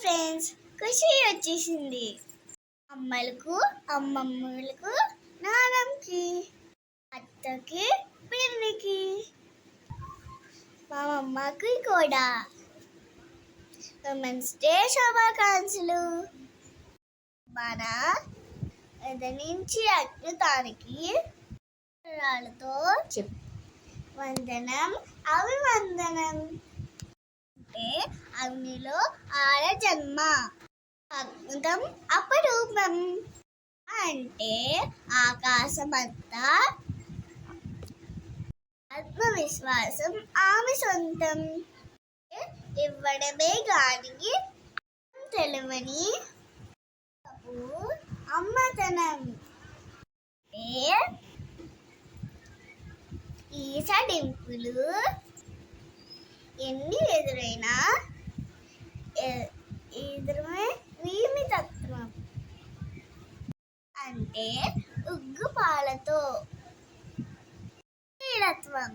Friends ఖుషి వచ్చేసింది. అమ్మలకు అమ్మమ్మలకు నానమ్మకి అత్తకి పిన్నికి మా అమ్మకి కూడా. ఉమెన్స్ డే శుభాకాంక్షలు. మన ఎదనించి అగ్నితానికి రాళ్ళతో చెప్. వందనం అభివందనం. అంటే అగ్నిలో ఆడ జన్మ. అగ్నం అపరూపం. అంటే ఆకాశమంతా ఆత్మవిశ్వాసం ఆమె సొంతం. ఇవ్వడమే గానికి తెలివని అమ్మతనం. ఈసడింపులు అంటే ఉగ్గు పాలతో. క్రీడత్వం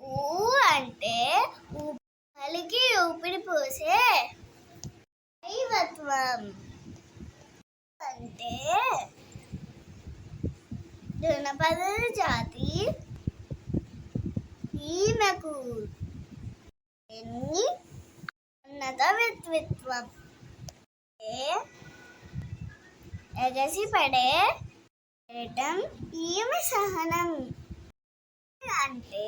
ఊ అంటే ఊ- కలిగి ఊపిరి పోసే దైవత్వం. అంటే జనపద జాతి ఈమెకు ఎన్ని ఉన్నత విత్విత్వం ఎగసి పడే చేయటం ఈమె సహనం. అంటే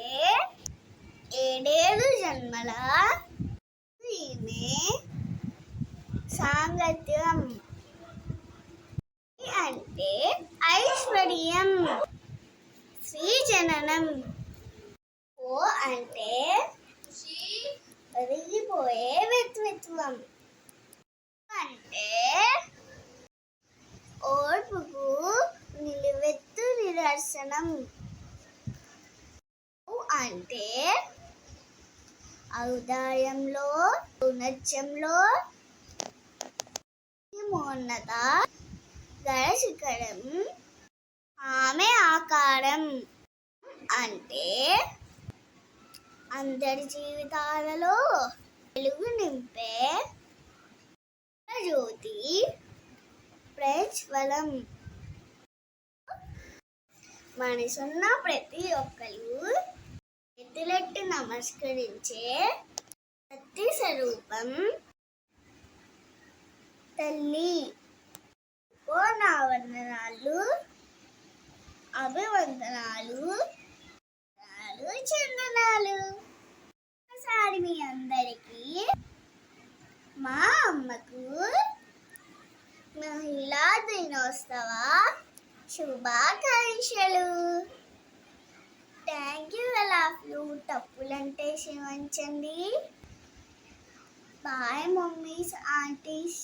ఏడేడు జన్మల ఈమె సాంగత్యం. అంటే ఐశ్వర్యం. శ్రీ జననం ఓ అంటే పెరిగిపోయే వ్యక్తిత్వం. దర్శనం. అంటే ఔదార్యంలో ఔన్నత్యంలో మోన్నత గడశిఖరం ఆమె ఆకారం. అంటే అందరి జీవితాలలో వెలుగు నింపే జ్యోతి ప్రజ్వలం. మనసున్న ప్రతి ఒక్కరు ఎత్తులెట్టి నమస్కరించే శక్తి స్వరూపం తల్లి. ఓ నా వందనాలు అభివందనాలు చందనాలు. ఒకసారి మీ అందరికీ మా అమ్మకు మహిళా దినోత్సవ శుభాకాంక్షలు. థ్యాంక్ యూ లవ్ తప్పులంటే క్షమించండి బాయ్ మమ్మీస్ ఆంటీస్